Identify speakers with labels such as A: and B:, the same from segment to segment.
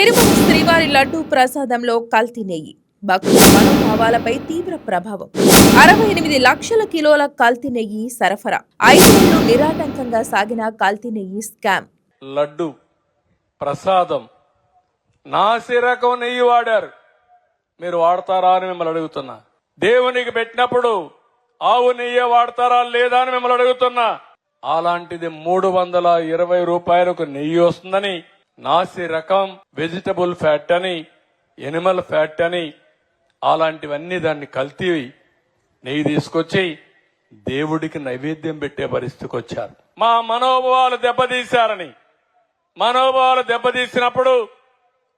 A: తిరుమల శ్రీవారి లడ్డూ ప్రసాదంలో కల్తీ నెయ్యి. భక్తుల మనోభావాలపై తీవ్ర ప్రభావం. అరవై ఎనిమిది లక్షల కిలోల కల్తీ నెయ్యి సరఫరా. ఐదేళ్ళు నిరాటంకంగా సాగిన కల్తీ నెయ్యి స్కామ్.
B: లడ్డు ప్రసాదం. నాసి రకం నెయ్యి వాడారు. మీరు వాడతారా అని మిమ్మల్ని అడుగుతున్నా. దేవునికి పెట్టినప్పుడు ఆవు నెయ్యి వాడతారా లేదా అని మిమ్మల్ని అడుగుతున్నా. అలాంటిది మూడు వందల ఇరవై రూపాయలకు నెయ్యి వస్తుందని నాసి రకం వెజిటబుల్ ఫ్యాట్ అని ఎనిమల్ ఫ్యాట్ అని అలాంటివన్నీ దాన్ని కల్తీ నెయ్యి తీసుకొచ్చి దేవుడికి నైవేద్యం పెట్టే పరిస్థితికి వచ్చారు. మా మనోభావాలు దెబ్బతీశారని. మనోభావాలు దెబ్బతీసినప్పుడు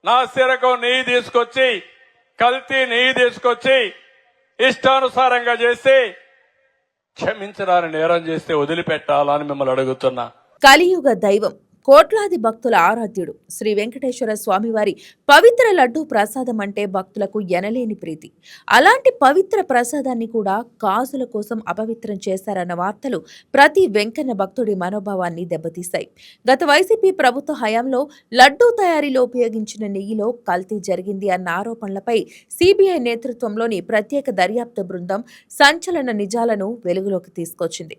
B: నా సిరకం నెయ్యి తీసుకొచ్చి కల్తీ నెయ్యి తీసుకొచ్చి ఇష్టానుసారంగా చేసి క్షమించరాని నేరం చేస్తే వదిలిపెట్టాలని మిమ్మల్ని అడుగుతున్నా.
A: కలియుగ దైవం కోట్లాది భక్తుల ఆరాధ్యుడు. శ్రీ వెంకటేశ్వర స్వామివారి పవిత్ర లడ్డూ ప్రసాదం అంటే భక్తులకు ఎనలేని ప్రీతి. అలాంటి పవిత్ర ప్రసాదాన్ని కూడా కాసుల కోసం అపవిత్రం చేశారన్న వార్తలు ప్రతి వెంకన్న భక్తుడి మనోభావాన్ని దెబ్బతీశాయి. గత వైసీపీ ప్రభుత్వ హయాంలో లడ్డూ తయారీలో ఉపయోగించిన నెయ్యిలో కల్తీ జరిగింది అన్న ఆరోపణలపై సిబిఐ నేతృత్వంలోని ప్రత్యేక దర్యాప్తు బృందం సంచలన నిజాలను వెలుగులోకి తీసుకొచ్చింది.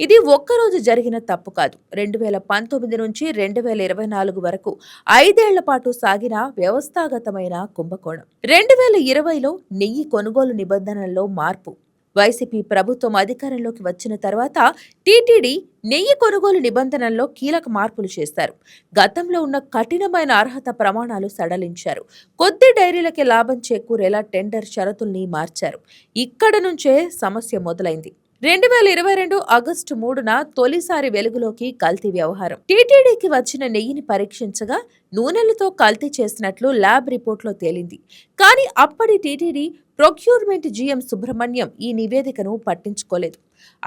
A: ఇది ఒక్కరోజు జరిగిన తప్పు కాదు. రెండు వేల పంతొమ్మిది నుంచి రెండు వేల ఇరవై నాలుగు వరకు ఐదేళ్ళ పాటు సాగిన వ్యవస్థాగతమైన కుంభకోణం. రెండు వేల ఇరవైలో నెయ్యి కొనుగోలు నిబంధనల్లో మార్పు. వైసీపీ ప్రభుత్వం అధికారంలోకి వచ్చిన తర్వాత టీటీడీ నెయ్యి కొనుగోలు నిబంధనల్లో కీలక మార్పులు చేశారు. గతంలో ఉన్న కఠినమైన అర్హత ప్రమాణాలు సడలించారు. కొద్ది డైరీలకే లాభం చేకూరేలా టెండర్ షరతుల్ని మార్చారు. ఇక్కడ నుంచే సమస్య మొదలైంది. రెండు వేల ఇరవై రెండు ఆగస్టు మూడున తొలిసారి వెలుగులోకి కల్తీ వ్యవహారం. టీటీడీకి వచ్చిన నెయ్యిని పరీక్షించగా నూనెలతో కల్తీ చేసినట్లు ల్యాబ్ రిపోర్ట్లో తేలింది. కానీ అప్పటి టీటీడీ ప్రొక్యూర్మెంట్ జీఎం సుబ్రహ్మణ్యం ఈ నివేదికను పట్టించుకోలేదు.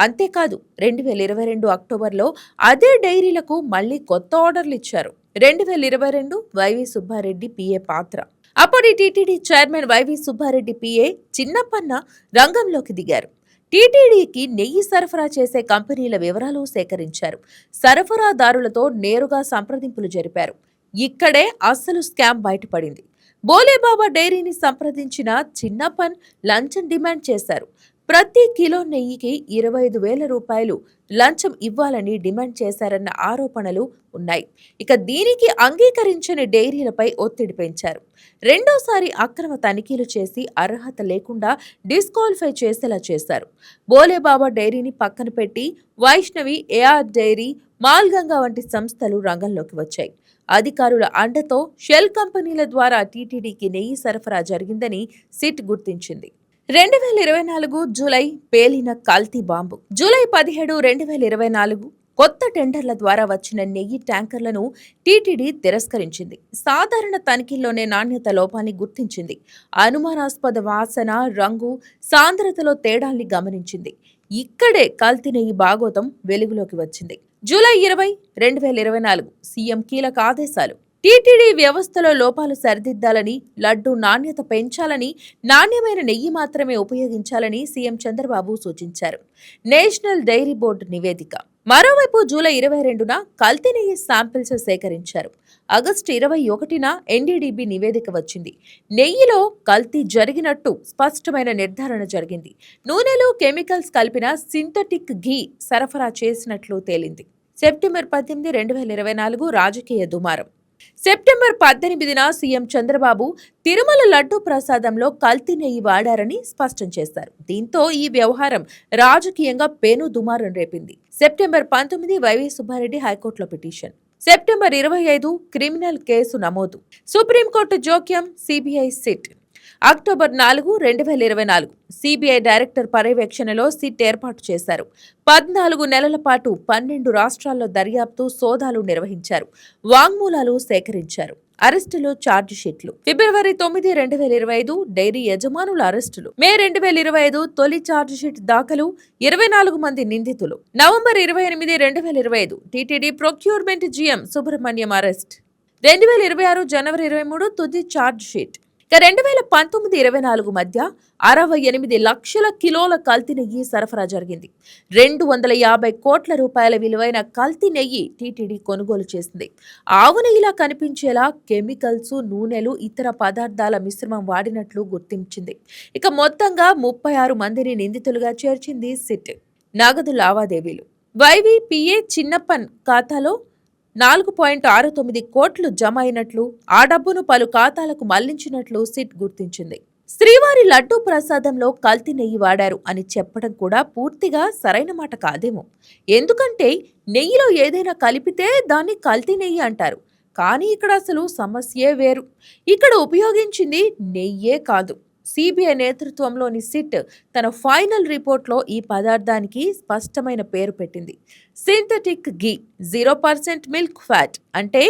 A: అంతేకాదు రెండు వేల ఇరవై రెండు అక్టోబర్లో అదే డైరీలకు మళ్ళీ కొత్త ఆర్డర్లు ఇచ్చారు. రెండు వేల ఇరవై రెండు వైవి సుబ్బారెడ్డి పిఏ పాత్ర. అప్పటి TTD chairman YV Subba Reddy PA Chinnappanna రంగంలోకి దిగారు. టీటీడీకి నెయ్యి సరఫరా చేసే కంపెనీల వివరాలు సేకరించారు. సరఫరాదారులతో నేరుగా సంప్రదింపులు జరిపారు. ఇక్కడే అస్సలు స్కామ్ బయటపడింది. బోలేబాబా డైరీని సంప్రదించిన చిన్నప్పన్ లంచం డిమాండ్ చేశారు. ప్రతి కిలో నెయ్యికి ఇరవై ఐదు వేల రూపాయలు లంచం ఇవ్వాలని డిమాండ్ చేశారన్న ఆరోపణలు ఉన్నాయి. ఇక దీనికి అంగీకరించని డైరీలపై ఒత్తిడి పెంచారు. రెండోసారి అక్రమ తనిఖీలు చేసి అర్హత లేకుండా డిస్క్వాలిఫై చేసేలా చేశారు. బోలేబాబా డైరీని పక్కన పెట్టి వైష్ణవి ఏఆర్ డైరీ మాల్గంగా వంటి సంస్థలు రంగంలోకి వచ్చాయి. అధికారుల అండతో షెల్ కంపెనీల ద్వారా టీటీడీకి నెయ్యి సరఫరా జరిగిందని సిట్ గుర్తించింది. రెండు వేల ఇరవై నాలుగు జూలై పేలిన కల్తీ బాంబు. జూలై పదిహేడు రెండు వేల ఇరవై నాలుగు కొత్త టెండర్ల ద్వారా వచ్చిన నెయ్యి ట్యాంకర్లను టీటీడీ తిరస్కరించింది. సాధారణ తనిఖీల్లోనే నాణ్యత లోపాన్ని గుర్తించింది. అనుమానాస్పద వాసన రంగు సాంద్రతలో తేడాల్ని గమనించింది. ఇక్కడే కల్తీ నెయ్యి బాగోతం వెలుగులోకి వచ్చింది. జూలై ఇరవై రెండు వేల ఇరవై నాలుగు సీఎం కీలక ఆదేశాలు. టీటీడీ వ్యవస్థలో లోపాలు సరిదిద్దాలని లడ్డు నాణ్యత పెంచాలని నాణ్యమైన నెయ్యి మాత్రమే ఉపయోగించాలని సీఎం చంద్రబాబు సూచించారు. నేషనల్ డైరీ బోర్డు నివేదిక. మరోవైపు జూలై ఇరవై రెండున కల్తీ నెయ్యి శాంపిల్స్ సేకరించారు. ఆగస్టు ఇరవై ఒకటిన ఎన్డీడీబీ నివేదిక వచ్చింది. నెయ్యిలో కల్తీ జరిగినట్టు స్పష్టమైన నిర్ధారణ జరిగింది. నూనెలో కెమికల్స్ కలిపిన సింథటిక్ ఘీ సరఫరా చేసినట్లు తేలింది. సెప్టెంబర్ పద్దెనిమిది రెండు వేల ఇరవై నాలుగు రాజకీయ దుమారం. సెప్టెంబర్ పద్దెనిమిదిన సీఎం చంద్రబాబు తిరుమల లడ్డూ ప్రసాదంలో కల్తీ నెయ్యి వాడారని స్పష్టం చేశారు. దీంతో ఈ వ్యవహారం రాజకీయంగా పేను దుమారం రేపింది. సెప్టెంబర్ పంతొమ్మిది వైవి సుబ్బారెడ్డి హైకోర్టులో పిటిషన్. సెప్టెంబర్ ఇరవై ఐదు క్రిమినల్ కేసు నమోదు. సుప్రీంకోర్టు జోక్యం సిబిఐ సిట్. అక్టోబర్ నాలుగు రెండు వేల ఇరవై నాలుగు. సిబిఐ డైరెక్టర్ పర్యవేక్షణలో సిట్ ఏర్పాటు చేశారు. పద్నాలుగు నెలల పాటు పన్నెండు రాష్ట్రాల్లో దర్యాప్తు సోదాలు నిర్వహించారు. వాంగ్మూలాలు సేకరించారు. అరెస్టులు ఛార్జ్ షీట్లు ఫిబ్రవరి తొమ్మిది రెండు వేల ఇరవై ఐదు డైరీ యజమానుల అరెస్టులు. మే రెండు వేల ఇరవై ఐదు తొలి ఛార్జ్ షీట్ దాఖలు. ఇరవై నాలుగు మంది నిందితులు. నవంబర్ ఇరవై ఎనిమిది రెండు వేల ఇరవై ఐదు TTD procurement GM Subrahmanyam arrest. రెండు వేల ఇరవై ఆరు జనవరి ఇరవై మూడు తుది ఛార్జ్ షీట్ ఇక రెండు వేల పంతొమ్మిది ఇరవై నాలుగు మధ్య అరవై ఎనిమిది లక్షల కిలోల కల్తీ నెయ్యి సరఫరా జరిగింది. రెండు వందల యాభై కోట్ల రూపాయల విలువైన కల్తీ నెయ్యి టీటీడీ కొనుగోలు చేసింది. ఆవు నెయ్యిలా కనిపించేలా కెమికల్స్ నూనెలు ఇతర పదార్థాల మిశ్రమం వాడినట్లు గుర్తించింది. ఇక మొత్తంగా ముప్పై ఆరు మందిని నిందితులుగా చేర్చింది సిట్. నగదు లావాదేవీలు. వైవీపీఏ చిన్నప్పన్ ఖాతాలో నాలుగు పాయింట్ ఆరు తొమ్మిది కోట్లు జమ అయినట్లు ఆ డబ్బును పలు ఖాతాలకు మళ్ళించినట్లు సిట్ గుర్తించింది. శ్రీవారి లడ్డూ ప్రసాదంలో కల్తీ నెయ్యి వాడారు అని చెప్పడం కూడా పూర్తిగా సరైన మాట కాదేమో. ఎందుకంటే నెయ్యిలో ఏదైనా కలిపితే దాన్ని కల్తీ నెయ్యి అంటారు. కానీ ఇక్కడ అసలు సమస్యే వేరు. ఇక్కడ ఉపయోగించింది నెయ్యే కాదు. సిబిఐ నేతృత్వంలోని సిట్ తన ఫైనల్ రిపోర్ట్లో ఈ పదార్థానికి స్పష్టమైన పేరు పెట్టింది. Synthetic ghee zero percent milk fat అంటే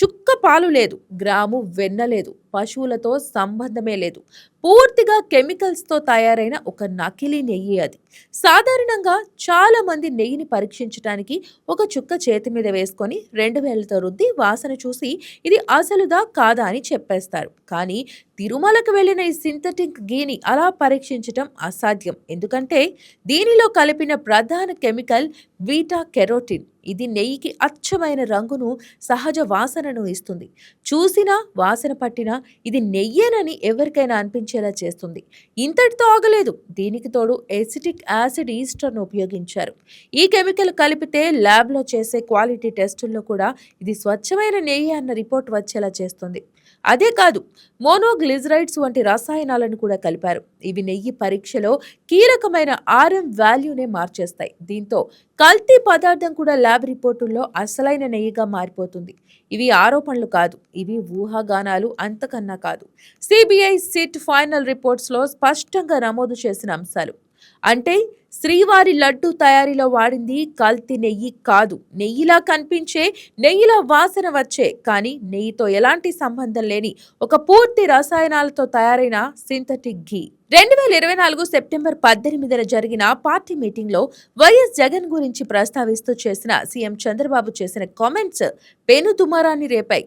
A: చుక్క పాలు లేదు గ్రాము వెన్న లేదు. పశువులతో సంబంధమే లేదు. పూర్తిగా కెమికల్స్తో తయారైన ఒక నకిలీ నెయ్యి అది. సాధారణంగా చాలా మంది నెయ్యిని పరీక్షించడానికి ఒక చుక్క చేతి మీద వేసుకొని రెండు వేలతో రుద్ది వాసన చూసి ఇది అసలుదా కాదా అని చెప్పేస్తారు. కానీ తిరుమలకు వెళ్ళిన ఈ సింథటిక్ గీని అలా పరీక్షించటం అసాధ్యం. ఎందుకంటే దీనిలో కలిపిన ప్రధాన కెమికల్ వీటా కెరోటిన్. ఇది నెయ్యికి అచ్చమైన రంగును సహజ వాసనను ఇస్తుంది. చూసినా వాసన పట్టినా ఇది నెయ్యేనని ఎవరికైనా అనిపించేలా చేస్తుంది. ఇంతటితో ఆగలేదు. దీనికి తోడు ఎసిటిక్ యాసిడ్ ఈస్టర్ను ఉపయోగించారు. ఈ కెమికల్ కలిపితే ల్యాబ్లో చేసే క్వాలిటీ టెస్టుల్లో కూడా ఇది స్వచ్ఛమైన నెయ్యి అన్న రిపోర్ట్ వచ్చేలా చేస్తుంది. అదే కాదు మోనోగ్లిజరైడ్స్ వంటి రసాయనాలను కూడా కలిపారు. ఇవి నెయ్యి పరీక్షలో కీలకమైన ఆర్ఎం వాల్యూనే మార్చేస్తాయి. దీంతో కల్తీ పదార్థం కూడా ల్యాబ్ రిపోర్టుల్లో అసలైన నెయ్యిగా మారిపోతుంది. ఇవి ఆరోపణలు కాదు ఇవి ఊహాగానాలు అంతకన్నా కాదు. సిబిఐ సిట్ ఫైనల్ రిపోర్ట్స్లో స్పష్టంగా నమోదు చేసిన అంశాలు. అంటే శ్రీవారి లడ్డు తయారీలో వాడింది కల్తీ నెయ్యి కాదు. నెయ్యిలా కనిపించే నెయ్యిలా వాసన వచ్చే కానీ నెయ్యితో ఎలాంటి సంబంధం లేని ఒక పూర్తి రసాయనాలతో తయారైన సింథటిక్ ఘీ. రెండు వేల ఇరవై నాలుగు సెప్టెంబర్ పద్దెనిమిదిన జరిగిన పార్టీ మీటింగ్లో వైఎస్ జగన్ గురించి ప్రస్తావిస్తూ చేసిన సీఎం చంద్రబాబు చేసిన కామెంట్స్ పెను దుమారాన్ని రేపాయి.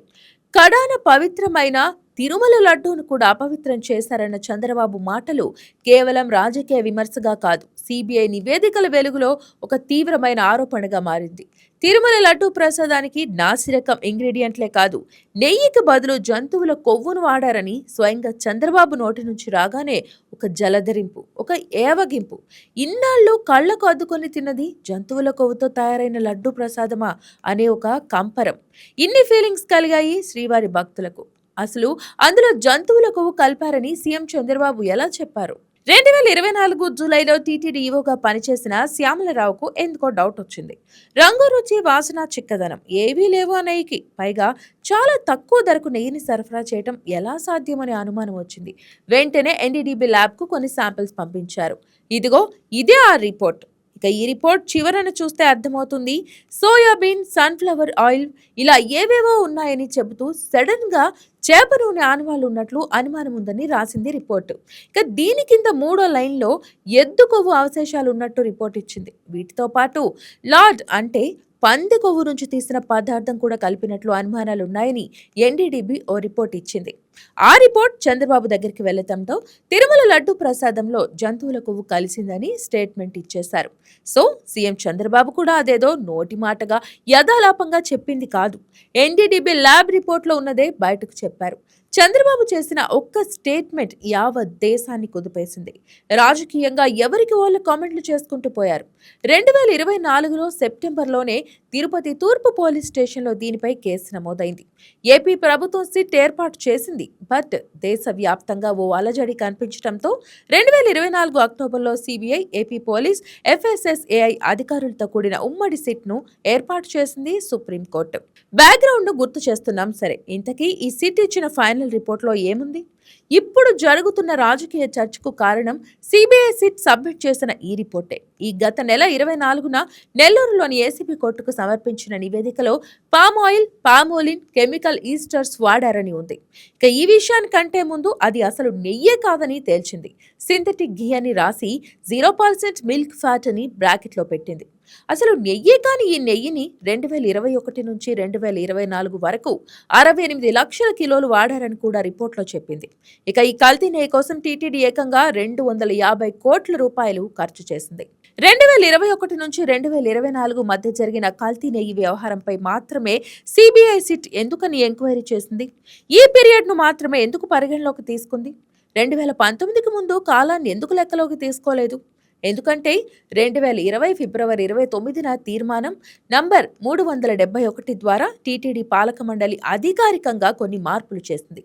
A: కడాన పవిత్రమైన తిరుమల లడ్డూను కూడా అపవిత్రం చేశారన్న చంద్రబాబు మాటలు కేవలం రాజకీయ విమర్శగా కాదు సిబిఐ నివేదికల వెలుగులో ఒక తీవ్రమైన ఆరోపణగా మారింది. తిరుమల లడ్డూ ప్రసాదానికి నాసిరకం ఇంగ్రీడియంట్లే కాదు నెయ్యికి బదులు జంతువుల కొవ్వును వాడారని స్వయంగా చంద్రబాబు నోటి నుంచి రాగానే ఒక జలధరింపు ఒక ఏవగింపు. ఇన్నాళ్ళు కళ్ళకు అద్దుకొని తిన్నది జంతువుల కొవ్వుతో తయారైన లడ్డూ ప్రసాదమా అనే ఒక కంపరం. ఇన్ని ఫీలింగ్స్ కలిగాయి శ్రీవారి భక్తులకు. అసలు అందులో జంతువుల కొవ్వు కలిపారని సీఎం చంద్రబాబు ఎలా చెప్పారు? రెండు వేల ఇరవై నాలుగు జూలైలో టీటీడీ ఈవోగా పనిచేసిన శ్యామలరావుకు ఎందుకో డౌట్ వచ్చింది. రంగు రుచి వాసన చిక్కదనం ఏవీ లేవు అనేకి పైగా చాలా తక్కువ ధరకు నెయ్యిని సరఫరా చేయటం ఎలా సాధ్యమనే అనుమానం వచ్చింది. వెంటనే ఎన్డీడీబీ ల్యాబ్కు కొన్ని శాంపిల్స్ పంపించారు. ఇదిగో ఇదే ఆ రిపోర్ట్. ఇక ఈ రిపోర్ట్ చివరన చూస్తే అర్థమవుతుంది. సోయాబీన్ సన్ఫ్లవర్ ఆయిల్ ఇలా ఏవేవో ఉన్నాయని చెబుతూ సడన్గా చేప నూనె ఆనవాళ్ళు ఉన్నట్లు అనుమానం ఉందని రాసింది రిపోర్ట్. ఇక దీని కింద మూడో లైన్లో ఎద్దు కొవ్వు అవశేషాలు ఉన్నట్టు రిపోర్ట్ ఇచ్చింది. వీటితో పాటు లార్డ్ అంటే పంది కొవ్వు నుంచి తీసిన పదార్థం కూడా కలిపినట్లు అనుమానాలు ఉన్నాయని ఎన్డీడీబీ ఓ రిపోర్ట్ ఇచ్చింది. ఆ రిపోర్ట్ చంద్రబాబు దగ్గరికి వెళ్ళటంతో తిరుమల లడ్డు ప్రసాదంలో జంతువుల కొవ్వు కలిసిందని స్టేట్మెంట్ ఇచ్చేశారు. సో సీఎం చంద్రబాబు కూడా అదేదో నోటి మాటగా యథాలాపంగా చెప్పింది కాదు. ఎన్డీడీబీ ల్యాబ్ రిపోర్ట్లో ఉన్నదే బయటకు చెప్పారు. చంద్రబాబు చేసిన ఒక్క స్టేట్మెంట్ యావత్ దేశాన్ని కుదిపేసింది. రాజకీయంగా ఎవరికి వాళ్ళు కామెంట్లు చేసుకుంటూ పోయారు? రెండు వేల ఇరవై నాలుగులో సెప్టెంబర్లోనే తిరుపతి తూర్పు పోలీస్ స్టేషన్లో దీనిపై కేసు నమోదైంది. ఏపీ ప్రభుత్వం సిట్ ఏర్పాటు చేసింది. బట్ దేశవ్యాప్తంగా ఓ అలజడి కనిపించడంతో రెండు వేల ఇరవై నాలుగు అక్టోబర్లో సిబిఐ ఏపీ పోలీస్ ఎఫ్ఎస్ఎస్ఏఐ అధికారులతో కూడిన ఉమ్మడి సిట్ను ఏర్పాటు చేసింది సుప్రీంకోర్టు. బ్యాక్గ్రౌండ్ గుర్తు చేస్తున్నాం. సరే ఇంతకీ ఈ సిట్ ఇచ్చిన ఫైనల్ రిపోర్ట్లో ఏముంది? ఇప్పుడు జరుగుతున్న రాజకీయ చర్చకు కారణం సిబిఐ సిట్ సబ్మిట్ చేసిన ఈ రిపోర్టే. ఈ గత నెల ఇరవై నాలుగున నెల్లూరులోని ఏసీబీ కోర్టుకు సమర్పించిన నివేదికలో palm oil palmolein chemical esters వాడారని ఉంది. ఇక ఈ విషయానికంటే ముందు అది అసలు నెయ్యే కాదని తేల్చింది. సింథటిక్ ఘీ అని రాసి జీరో పర్సెంట్ మిల్క్ ఫ్యాట్ అని బ్రాకెట్లో పెట్టింది. అసలు నెయ్యి కాని ఈ నెయ్యిని రెండు వేల ఇరవై ఒకటి నుంచి రెండు వేల ఇరవై నాలుగు వరకు అరవై ఎనిమిది లక్షల కిలోలు వాడారని కూడా రిపోర్ట్లో చెప్పింది. ఇక ఈ కల్తీ నెయ్యి కోసం టీటీడీ ఏకంగా రెండు వందల యాభై కోట్ల రూపాయలు ఖర్చు చేసింది. రెండు వేల ఇరవై ఒకటి నుంచి రెండు వేల ఇరవై నాలుగు మధ్య జరిగిన కల్తీ నెయ్యి వ్యవహారంపై మాత్రమే సిబిఐ సిట్ ఎందుకని ఎంక్వైరీ చేసింది? ఈ పీరియడ్ను మాత్రమే ఎందుకు పరిగణలోకి తీసుకుంది? రెండు వేల పంతొమ్మిదికి ముందు కాలాన్ని ఎందుకు లెక్కలోకి తీసుకోలేదు? ఎందుకంటే రెండు వేల ఇరవై ఫిబ్రవరి ఇరవై తొమ్మిదిన తీర్మానం నంబర్ మూడు వందల డెబ్బై ఒకటి ద్వారా టీటీడీ పాలక మండలి అధికారికంగా కొన్ని మార్పులు చేసింది.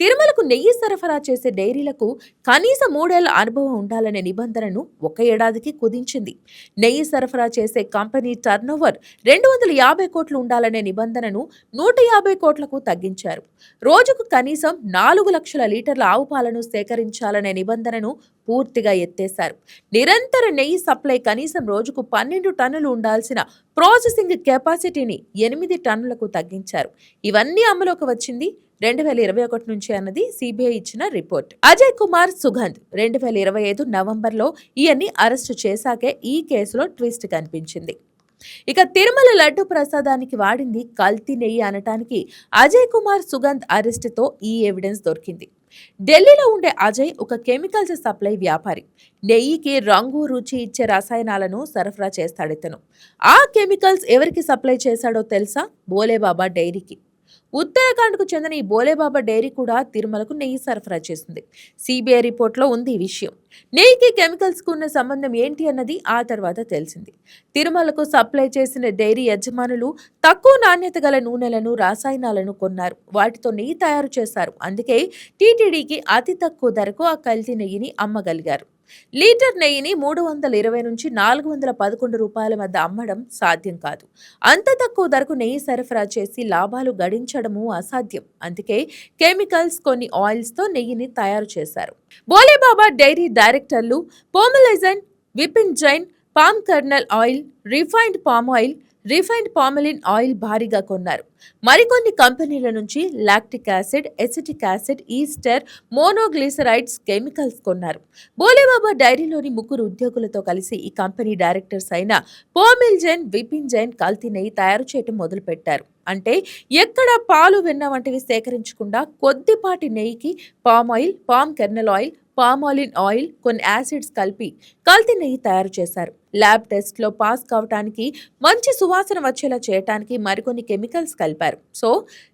A: తిరుమలకు నెయ్యి సరఫరా చేసే డైరీలకు కనీస మూడేళ్ళ అనుభవం ఉండాలనే నిబంధనను ఒక ఏడాదికి కుదించింది. నెయ్యి సరఫరా చేసే కంపెనీ టర్నోవర్ రెండు వందల యాభై కోట్లు ఉండాలనే నిబంధనను నూట యాభై కోట్లకు తగ్గించారు. రోజుకు కనీసం నాలుగు లక్షల లీటర్ల ఆవు పాలను సేకరించాలనే నిబంధనను పూర్తిగా ఎత్తేశారు. నిరంతర నెయ్యి సప్లై కనీసం రోజుకు పన్నెండు టన్నులు ఉండాల్సిన ప్రాసెసింగ్ కెపాసిటీని ఎనిమిది టన్నులకు తగ్గించారు. ఇవన్నీ అమలుకి వచ్చింది రెండు వేల ఇరవై ఒకటి నుంచి అన్నది సిబిఐ ఇచ్చిన రిపోర్ట్. అజయ్ కుమార్ సుగంధ్ రెండు వేల ఇరవై ఐదు నవంబర్లో ఈయన్ని అరెస్టు చేశాకే ఈ కేసులో ట్విస్ట్ కనిపించింది. ఇక తిరుమల లడ్డు ప్రసాదానికి వాడింది కల్తీ నెయ్యి అనటానికి అజయ్ కుమార్ సుగంధ్ అరెస్టుతో ఈ ఎవిడెన్స్ దొరికింది. ఢిల్లీలో ఉండే అజయ్ ఒక కెమికల్స్ సప్లై వ్యాపారి. నెయ్యికి రంగు రుచి ఇచ్చే రసాయనాలను సరఫరా చేస్తాడితను ఆ కెమికల్స్ ఎవరికి సప్లై చేశాడో తెలుసా? బోలేబాబా డైరీకి. ఉత్తరాఖండ్కు చెందిన ఈ బోలేబాబా డైరీ కూడా తిరుమలకు నెయ్యి సరఫరా చేసింది. సిబిఐ రిపోర్ట్లో ఉంది ఈ విషయం. నెయ్యికి కెమికల్స్కు ఉన్న సంబంధం ఏంటి అన్నది ఆ తర్వాత తెలిసింది. తిరుమలకు సప్లై చేసిన డైరీ యజమానులు తక్కువ నాణ్యత గల నూనెలను రసాయనాలను కొన్నారు. వాటితో నెయ్యి తయారు చేశారు. అందుకే టీటీడీకి అతి తక్కువ ధరకు ఆ కల్తీ నెయ్యిని అమ్మగలిగారు. లీటర్ నెయ్యిని మూడు వందల ఇరవై నుంచి నాలుగు వందల పదకొండు రూపాయల మధ్య అమ్మడం సాధ్యం కాదు. అంత తక్కువ ధరకు నెయ్యి సరఫరా చేసి లాభాలు గడించడము అసాధ్యం. అందుకే కెమికల్స్ కొన్ని ఆయిల్స్తో నెయ్యిని తయారు చేశారు. Bhole Baba dairy directors పోమలైజన్ Vipin Jain palm kernel oil refined palm oil refined palmolein oil భారీగా కొన్నారు. మరికొన్ని కంపెనీల నుంచి lactic acid acetic acid ester monoglycerides chemicals కొన్నారు. బోలేబాబా డైరీలోని ముగ్గురు ఉద్యోగులతో కలిసి ఈ కంపెనీ డైరెక్టర్స్ అయిన పోమిల్ జైన్ విపిన్ జైన్ కల్తీ నెయ్యి తయారు చేయడం మొదలుపెట్టారు. అంటే ఎక్కడ పాలు వెన్న వంటివి సేకరించకుండా కొద్దిపాటి నెయ్యికి palm oil palm kernel oil palmolein oil కొన్ని యాసిడ్స్ కలిపి కల్తీ నెయ్యి తయారు చేశారు. ల్యాబ్ టెస్ట్లో పాస్ కావటానికి మంచి సువాసన వచ్చేలా చేయటానికి మరికొన్ని కెమికల్స్ కలిపారు. సో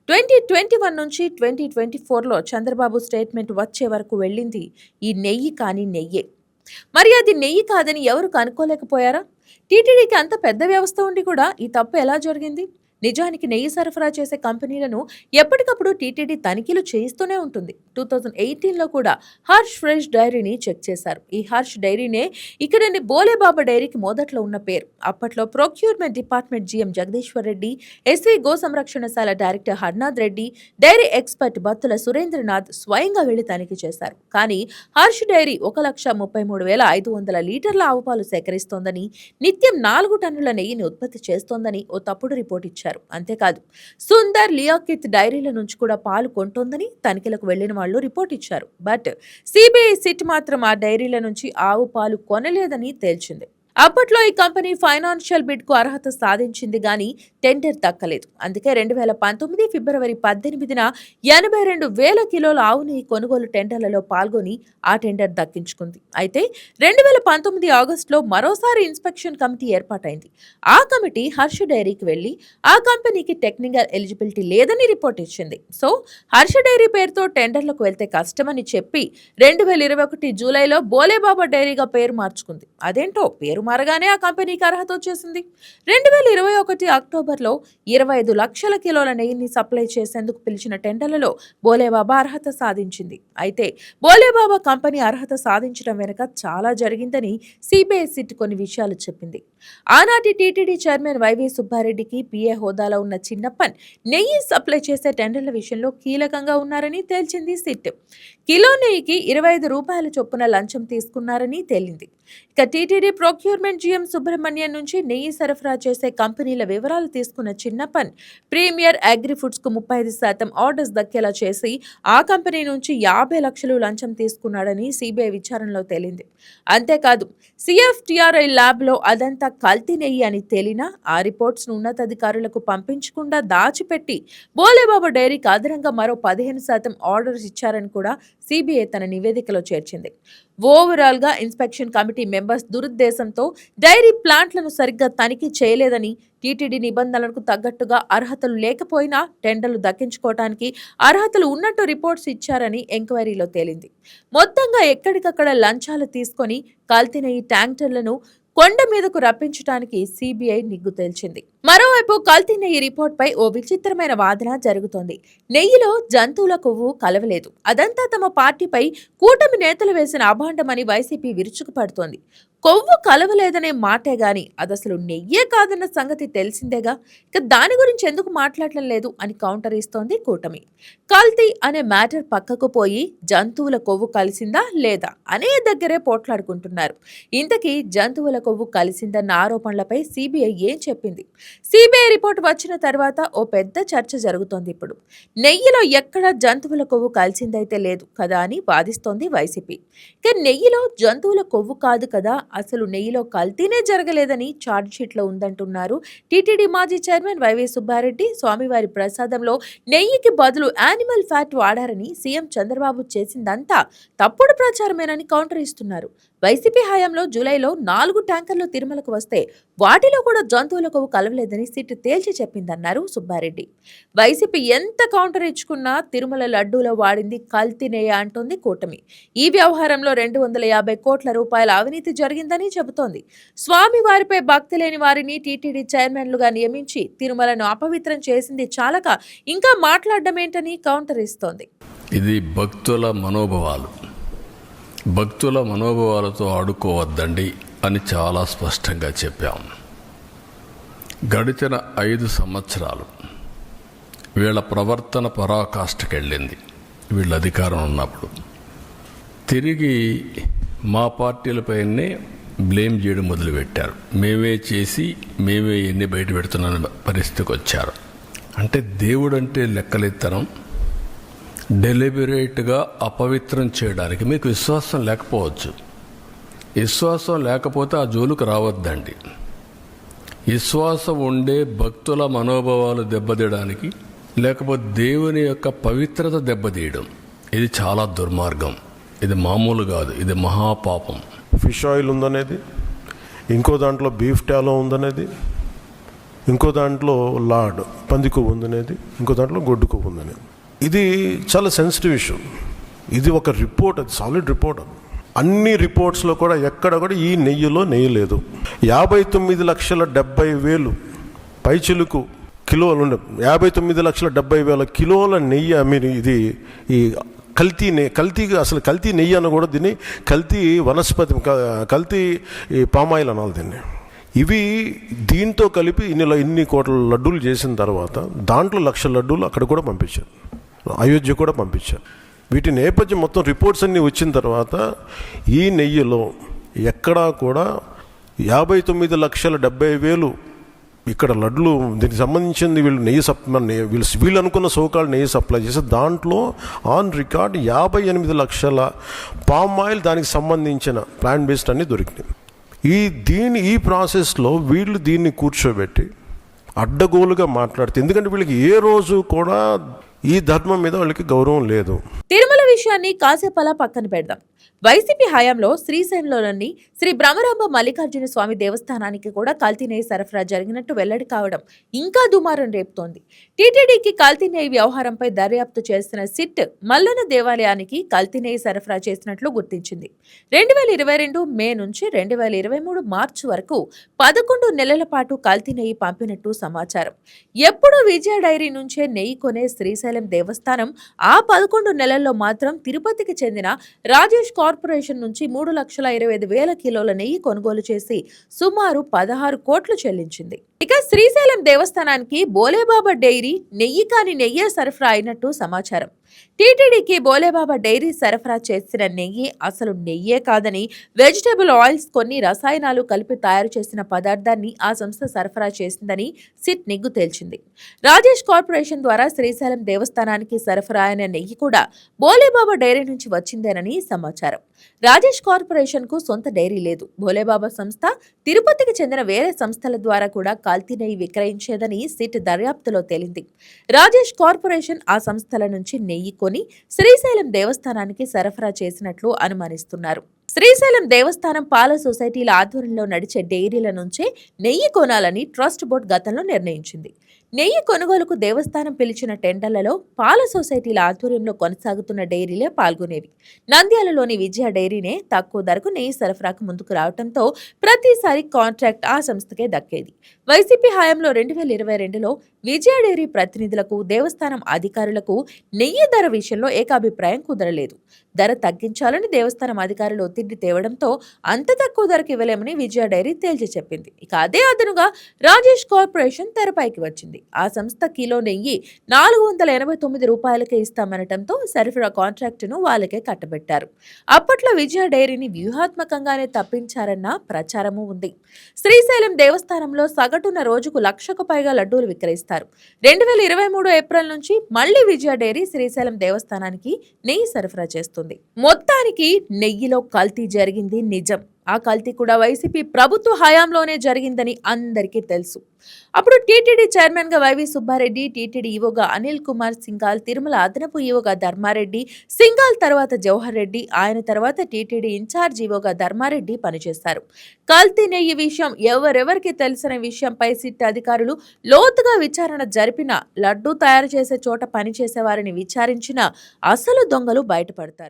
A: ట్వంటీ ట్వంటీ వన్ నుంచి ట్వంటీ ట్వంటీ ఫోర్లో చంద్రబాబు స్టేట్మెంట్ వచ్చే వరకు వెళ్ళింది ఈ నెయ్యి కానీ నెయ్యే. మరి అది నెయ్యి కాదని ఎవరు కనుక్కోలేకపోయారా? టీటీడీకి అంత పెద్ద వ్యవస్థ ఉండి కూడా ఈ తప్పు ఎలా జరిగింది? నిజానికి నెయ్యి సరఫరా చేసే కంపెనీలను ఎప్పటికప్పుడు టీటీడీ తనిఖీలు చేయిస్తూనే ఉంటుంది. టూ థౌజండ్ ఎయిటీన్లో కూడా హర్ష్ ఫ్రెష్ డైరీని చెక్ చేశారు. ఈ హర్ష్ డైరీనే ఇక్కడని బోలేబాబా డైరీకి మొదట్లో ఉన్న పేరు. అప్పట్లో procurement department GM Jagadishwar Reddy SV go సంరక్షణశాల director Harnath Reddy dairy expert Battula Surendranath స్వయంగా వెళ్ళి తనిఖీ చేశారు. కానీ హర్ష్ డైరీ ఒక లక్ష ముప్పై మూడు వేల ఐదు వందల లీటర్ల ఆవు పాలు సేకరిస్తోందని నిత్యం నాలుగు టన్నుల నెయ్యిని ఉత్పత్తి చేస్తోందని ఓ తప్పుడు రిపోర్ట్ ఇచ్చారు. అంతేకాదు సుందర్ లియాకిత్ డైరీల నుంచి కూడా పాలు కొంటోందని తనిఖీలకు వెళ్ళిన వాళ్ళు రిపోర్ట్ ఇచ్చారు. బట్ సిబిఐ సిట్ మాత్రం ఆ డైరీల నుంచి ఆవు పాలు కొనలేదని తేల్చింది. అప్పట్లో ఈ కంపెనీ ఫైనాన్షియల్ బిడ్కు అర్హత సాధించింది గాని టెండర్ దక్కలేదు. అందుకే రెండు వేల పంతొమ్మిది ఫిబ్రవరి పద్దెనిమిదిన ఎనభై రెండు వేల కిలోల ఆవు నెయ్యి కొనుగోలు టెండర్లలో పాల్గొని ఆ టెండర్ దక్కించుకుంది. అయితే రెండు వేల పంతొమ్మిది ఆగస్టులో మరోసారి ఇన్స్పెక్షన్ కమిటీ ఏర్పాటైంది. ఆ కమిటీ హర్ష డైరీకి వెళ్ళి ఆ కంపెనీకి టెక్నికల్ ఎలిజిబిలిటీ లేదని రిపోర్ట్ ఇచ్చింది. సో హర్ష డైరీ పేరుతో టెండర్లకు వెళ్తే కష్టమని చెప్పి రెండు వేల ఇరవై ఒకటి జూలైలో బోలేబాబా డైరీగా పేరు మార్చుకుంది. అదేంటో పేరు సుమారుగానే ఆ కంపెనీకి అర్హత వచ్చేసింది. రెండు వేల ఇరవై ఒకటి అక్టోబర్లో ఇరవై ఐదు లక్షల కిలోల నెయ్యిని సప్లై చేసేందుకు పిలిచిన టెండర్లలో బోలేబాబా అర్హత సాధించింది. అయితే బోలేబాబా కంపెనీ అర్హత సాధించడం వెనుక చాలా జరిగిందని సిబిఐ సిట్ కొన్ని విషయాలు చెప్పింది. ఆనాటి టీటీడీ చైర్మన్ వైవి సుబ్బారెడ్డికి పిఏ హోదాలో ఉన్న చిన్నప్పన్ నెయ్యి సప్లై చేసే టెండర్ల విషయంలో కీలకంగా ఉన్నారని తేల్చింది సిట్. కిలో నెయ్యికి ఇరవై ఐదు రూపాయల చొప్పున లంచం తీసుకున్నారని తేలింది. ఇక టీటీడీ ప్రొక్యూర్మెంట్ జీఎం సుబ్రహ్మణ్యం నుంచి నెయ్యి సరఫరా చేసే కంపెనీల వివరాలు తీసుకున్న చిన్నప్పన్ ప్రీమియర్ అగ్రి ఫుడ్స్కు ముప్పై ఐదు శాతం ఆర్డర్స్ దక్కేలా చేసి ఆ కంపెనీ నుంచి యాభై లక్షలు లంచం తీసుకున్నాడని సిబిఐ విచారణలో తేలింది. అంతేకాదు సిఎఫ్టిఆర్ఐ ల్యాబ్లో అదంతా కల్తీ నెయ్యి అని తేలినా ఆ రిపోర్ట్స్ను ఉన్నతాధికారులకు పంపించకుండా దాచిపెట్టి బోలేబాబు డైరీకి అదనంగా మరో పదిహేను శాతం ఆర్డర్స్ ఇచ్చారని కూడా సిబిఐ తన నివేదికలో చేర్చింది. ఓవరాల్గా ఇన్స్పెక్షన్ కమిటీ మెంబర్స్ దురుద్దేశంతో డైరీ ప్లాంట్లను సరిగ్గా తనిఖీ చేయలేదని టీటీడీ నిబంధనలకు తగ్గట్టుగా అర్హతలు లేకపోయినా టెండర్లు దక్కించుకోవటానికి అర్హతలు ఉన్నట్టు రిపోర్ట్స్ ఇచ్చారని ఎంక్వైరీలో తేలింది. మొత్తంగా ఎక్కడికక్కడ లంచాలు తీసుకొని కాల్తిన ఈ ట్యాంకర్లను కొండ మీదకు రప్పించడానికి సిబిఐ నిగ్గు తేల్చింది. మరోవైపు కల్తీ నెయ్యి రిపోర్ట్ పై ఓ విచిత్రమైన వాదన జరుగుతోంది. నెయ్యిలో జంతువుల కొవ్వు కలవలేదు. అదంతా తమ పార్టీపై కూటమి నేతలు వేసిన అభాండమని వైసీపీ విరుచుకుపడుతోంది. కొవ్వు కలవలేదనే మాటే గాని అదసలు నెయ్యే కాదన్న సంగతి తెలిసిందేగా? ఇక దాని గురించి ఎందుకు మాట్లాడటం లేదు అని కౌంటర్ ఇస్తోంది కూటమి. కల్తీ అనే మ్యాటర్ పక్కకు పోయి జంతువుల కొవ్వు కలిసిందా లేదా అనే దగ్గరే పోట్లాడుకుంటున్నారు. ఇంతకీ జంతువుల కొవ్వు కలిసిందన్న ఆరోపణలపై సిబిఐ ఏం చెప్పింది? సిబిఐ రిపోర్ట్ వచ్చిన తర్వాత ఓ పెద్ద చర్చ జరుగుతోంది ఇప్పుడు. నెయ్యిలో ఎక్కడ జంతువుల కొవ్వు కలిసిందైతే లేదు కదా అని వాదిస్తోంది వైసీపీ. ఇక నెయ్యిలో జంతువుల కొవ్వు కాదు కదా అసలు నెయ్యిలో కల్తీనే జరగలేదని చార్జ్షీట్లో ఉందంటున్నారు. టీటీడీ మాజీ చైర్మన్ వైవి సుబ్బారెడ్డి స్వామివారి ప్రసాదంలో నెయ్యికి బదులు యానిమల్ ఫ్యాట్ వాడారని సీఎం చంద్రబాబు చేసిందంతా తప్పుడు ప్రచారమేనని కౌంటర్ ఇస్తున్నారు. వైసీపీ హయాంలో జూలైలో నాలుగు ట్యాంకర్లు తిరుమలకు వస్తే వాటిలో కూడా జంతువుల కొవ్వు కలవలేదని సిట్ తేల్చి చెప్పిందన్నారు సుబ్బారెడ్డి. వైసీపీ ఎంత కౌంటర్ ఇచ్చుకున్నా తిరుమల లడ్డూలో వాడింది కల్తీనేయ అంటోంది కూటమి. ఈ వ్యవహారంలో రెండు వందల యాభై కోట్ల రూపాయల అవినీతి జరిగిందని చెబుతోంది. స్వామి వారిపై భక్తి లేని వారిని టీటీడీ చైర్మన్లుగా నియమించి తిరుమలను అపవిత్రం చేసింది చాలక ఇంకా మాట్లాడడమేంటని కౌంటర్ ఇస్తోంది.
C: ఇది భక్తుల మనోభావాలు. భక్తుల మనోభావాలతో ఆడుకోవద్దండి అని చాలా స్పష్టంగా చెప్పాం. గడిచిన ఐదు సంవత్సరాలు. వీళ్ళ ప్రవర్తన పరాకాష్ఠకెళ్ళింది. వీళ్ళ అధికారం ఉన్నప్పుడు. తిరిగి మా పార్టీలపైనే బ్లేమ్ చేయడం మొదలుపెట్టారు. మేమే చేసి మేమే ఎన్ని బయట పెడుతున్న పరిస్థితికి వచ్చారు అంటే దేవుడంటే లెక్కలెత్తనం. డెలిబరేట్గా అపవిత్రం చేయడానికి మీకు విశ్వాసం లేకపోవచ్చు. విశ్వాసం లేకపోతే ఆ జోలుకు రావద్దండి. విశ్వాసం ఉండే భక్తుల మనోభావాలు దెబ్బతీయడానికి లేకపోతే దేవుని యొక్క పవిత్రత దెబ్బతీయడం ఇది చాలా దుర్మార్గం. ఇది మామూలు కాదు ఇది మహాపాపం.
D: ఫిష్ ఆయిల్ ఉందనేది ఇంకో దాంట్లో బీఫ్ టాలో ఉందనేది ఇంకో దాంట్లో లాడ్ పంది కొవ్వు ఉందనేది ఇంకో దాంట్లో గొడ్డు కొవ్వు ఉందనేది. ఇది చాలా సెన్సిటివ్ ఇష్యూ ఇది ఒక రిపోర్ట్ అది సాలిడ్ రిపోర్ట్ అది అన్ని రిపోర్ట్స్లో కూడా ఎక్కడ కూడా ఈ నెయ్యిలో నెయ్యి లేదు. యాభై తొమ్మిది లక్షల డెబ్బై వేలు పైచిలుకు కిలోలు ఉండే యాభై తొమ్మిది లక్షల డెబ్బై వేల కిలోల నెయ్యి మీరు ఇది ఈ కల్తీ నెయ్యి కల్తీ అసలు కల్తీ నెయ్యి అని కూడా దీన్ని కల్తీ వనస్పతి కల్తీ ఈ పామాయిల్ అనాలి దీన్ని. ఇవి దీంతో కలిపి ఇన్ని ఇన్ని కోట్ల లడ్డూలు చేసిన తర్వాత దాంట్లో లక్ష లడ్డూలు అక్కడ కూడా పంపించారు. అయోధ్య కూడా పంపించారు. వీటి నేపథ్యం మొత్తం రిపోర్ట్స్ అన్నీ వచ్చిన తర్వాత ఈ నెయ్యిలో ఎక్కడా కూడా యాభై తొమ్మిది లక్షల డెబ్బై వేలు ఇక్కడ లడ్లు దీనికి సంబంధించింది వీళ్ళు నెయ్యి సప్ వీళ్ళు వీళ్ళు అనుకున్న సోకాలు నెయ్యి సప్లై చేసి దాంట్లో ఆన్ రికార్డ్ యాభై ఎనిమిది లక్షల పామ్ ఆయిల్ దానికి సంబంధించిన ప్లాంట్ బేస్డ్ అన్నీ దొరికినాయి. ఈ దీని ఈ ప్రాసెస్లో వీళ్ళు దీన్ని కూర్చోబెట్టి అడ్డగోలుగా మాట్లాడితే ఎందుకంటే వీళ్ళకి ఏ రోజు కూడా ఈ ధర్మం మీద వాళ్ళకి గౌరవం లేదు.
A: తిరుమల విషయాన్ని కాసేపలా పక్కన పెడదాం. వైసీపీ హయాంలో శ్రీశైలంలోని శ్రీ బ్రహ్మరాంబ మల్లికార్జున స్వామి దేవస్థానానికి కూడా కాల్తీనేయి సరఫరా జరిగినట్టు వెల్లడి కావడం ఇంకా దుమారం రేపుతోంది. టీటీడీకి కల్తీ వ్యవహారంపై దర్యాప్తు చేస్తున్న సిట్ మల్లన దేవాలయానికి కల్తీ సరఫరా చేసినట్లు గుర్తించింది. రెండు వేల ఇరవై రెండు మే నుంచి రెండు వేల ఇరవై మూడు మార్చి వరకు పదకొండు నెలల పాటు కాల్తీనేయి నెయ్యి పంపినట్టు సమాచారం. ఎప్పుడూ విజయ డైరీ నుంచే నెయ్యి కొనే శ్రీశైలం దేవస్థానం ఆ పదకొండు నెలల్లో మాత్రం తిరుపతికి చెందిన రాజేష్ కార్పొరేషన్ నుంచి మూడు లక్షల ఇరవై ఐదు వేల కిలోల నెయ్యి కొనుగోలు చేసి సుమారు పదహారు కోట్లు చెల్లించింది. ఇక శ్రీశైలం దేవస్థానానికి బోలేబాబా డైరీ నెయ్యి కాని నెయ్యే సరఫరా అయినట్టు సమాచారం. టీటీడీకి బోలేబాబా డైరీ సరఫరా చేసిన నెయ్యి అసలు నెయ్యే కాదని వెజిటేబుల్ ఆయిల్స్ కొన్ని రసాయనాలు కలిపి తయారు చేసిన పదార్థాన్ని ఆ సంస్థ సరఫరా చేసిందని సిట్ నిగ్గు తేల్చింది. రాజేష్ కార్పొరేషన్ ద్వారా శ్రీశైలం దేవస్థానానికి సరఫరా అయిన నెయ్యి కూడా బోలేబాబా డైరీ నుంచి వచ్చిందేనని సమాచారం. రాజేష్ కార్పొరేషన్కు సొంత డైరీ లేదు. భోలేబాబా సంస్థ తిరుపతికి చెందిన వేరే సంస్థల ద్వారా కూడా కాల్తీ నెయ్యి విక్రయించేదని సిట్ దర్యాప్తులో తేలింది. రాజేష్ కార్పొరేషన్ ఆ సంస్థల నుంచి నెయ్యి కొని శ్రీశైలం దేవస్థానానికి సరఫరా చేసినట్లు అనుమానిస్తున్నారు. శ్రీశైలం దేవస్థానం పాల సొసైటీల ఆధ్వర్యంలో నడిచే డైరీల నుంచే నెయ్యి కొనాలని ట్రస్ట్ బోర్డు గతంలో నిర్ణయించింది. నెయ్యి కొనుగోలుకు దేవస్థానం పిలిచిన టెండర్లలో పాల సొసైటీల ఆధ్వర్యంలో కొనసాగుతున్న డైరీలే పాల్గొనేవి. నంద్యాలలోని విజయ డైరీనే తక్కువ ధరకు నెయ్యి సరఫరాకు ముందుకు రావడంతో ప్రతిసారి కాంట్రాక్ట్ ఆ సంస్థకే దక్కేది. వైసీపీ హయాంలో రెండు వేల ఇరవై రెండులో విజయ డైరీ ప్రతినిధులకు దేవస్థానం అధికారులకు నెయ్యి ధర విషయంలో ఏకాభిప్రాయం కుదరలేదు. ధర తగ్గించాలని దేవస్థానం అధికారులు ఒత్తిడి తేవడంతో అంత తక్కువ ధరకు ఇవ్వలేమని విజయ డైరీ తేల్చి చెప్పింది. ఇక అదే అదనుగా రాజేష్ కార్పొరేషన్ తెరపైకి వచ్చింది. ఆ సంస్థ కిలో నెయ్యి నాలుగు వందల ఎనభై తొమ్మిది రూపాయలకే ఇస్తామనటంతో సరఫరా కాంట్రాక్టును వాళ్ళకే కట్టబెట్టారు. అప్పట్లో విజయ డైరీని వ్యూహాత్మకంగానే తప్పించారన్న ప్రచారము ఉంది. శ్రీశైలం దేవస్థానంలో సగటున రోజుకు లక్షకు పైగా లడ్డూలు విక్రయిస్తారు. రెండు వేల ఇరవై మూడు ఏప్రిల్ నుంచి మళ్ళీ విజయ డైరీ శ్రీశైలం దేవస్థానానికి నెయ్యి సరఫరా చేస్తుంది. మొత్తానికి నెయ్యిలో కల్తీ జరిగింది నిజం. ఆ కల్తీ కూడా వైసీపీ ప్రభుత్వ హయాంలోనే జరిగిందని అందరికీ తెలుసు. అప్పుడు టీటీడీ చైర్మన్గా వైవి సుబ్బారెడ్డి టీటీడీ ఈవోగా అనిల్ కుమార్ సింగాల్ తిరుమల అదనపు ఈవోగా ధర్మారెడ్డి సింగాల్ తర్వాత జవహర్ రెడ్డి ఆయన తర్వాత టీటీడీ ఇన్ఛార్జ్ ఈవోగా ధర్మారెడ్డి పనిచేశారు. కల్తీ నెయ్యి విషయం ఎవరెవరికి తెలిసిన విషయంపై సిట్ అధికారులు లోతుగా విచారణ జరిపిన లడ్డూ తయారు చేసే చోట పనిచేసే వారిని విచారించిన అసలు దొంగలు బయటపడతారు.